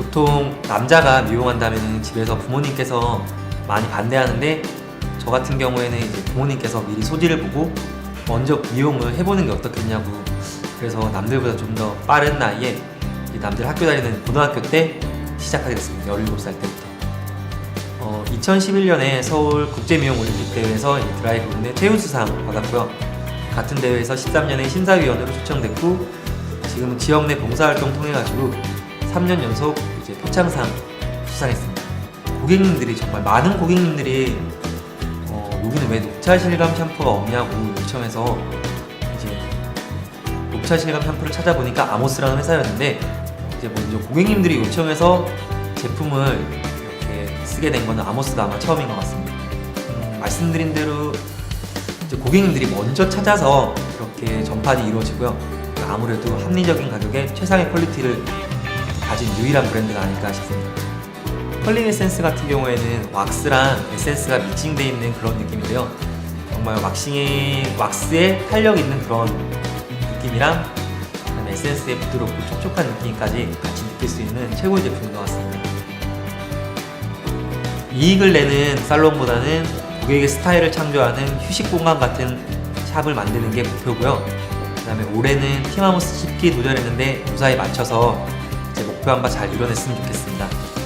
보통 남자가 미용한다면 집에서 부모님께서 많이 반대하는데 저 같은 경우에는 이제 부모님께서 미리 소지를 보고 먼저 미용을 해보는 게 어떻겠냐고 그래서 남들보다 좀 더 빠른 나이에 남들 학교 다니는 고등학교 때 시작하게 됐습니다. 17살 때부터. 어, 2011년에 서울 국제미용올림픽 대회에서 이 드라이브군의 최우수상 받았고요. 같은 대회에서 13년에 심사위원으로 초청됐고 지금은 지역 내 봉사활동 통해 가지고 3년 연속 이제 표창상 수상했습니다. 고객님들이 정말 많은 고객님들이 어, 여기는 왜 녹차 실감 샴푸가 없냐고 요청해서 이제 녹차 실감 샴푸를 찾아보니까 아모스라는 회사였는데 이제 먼저 고객님들이 요청해서 제품을 이렇게 쓰게 된 거는 아모스가 아마 처음인 것 같습니다. 음, 말씀드린 대로 이제 고객님들이 먼저 찾아서 이렇게 전파이 이루어지고요. 아무래도 합리적인 가격에 최상의 퀄리티를 가진 유일한 브랜드가 아닐까 싶습니다. 컬링 에센스 같은 경우에는 왁스랑 에센스가 믹싱되어 있는 그런 느낌인데요. 정말 왁싱의 왁스에 탄력 있는 그런 느낌이랑 에센스의 부드럽고 촉촉한 느낌까지 같이 느낄 수 있는 최고의 제품인 것 같습니다. 이익을 내는 살롱보다는 고객의 스타일을 창조하는 휴식 공간 같은 샵을 만드는 게 목표고요. 그 다음에 올해는 티마무스 씹기 도전했는데 무사히 맞춰서 제 목표한 바 잘 이뤄냈으면 좋겠습니다.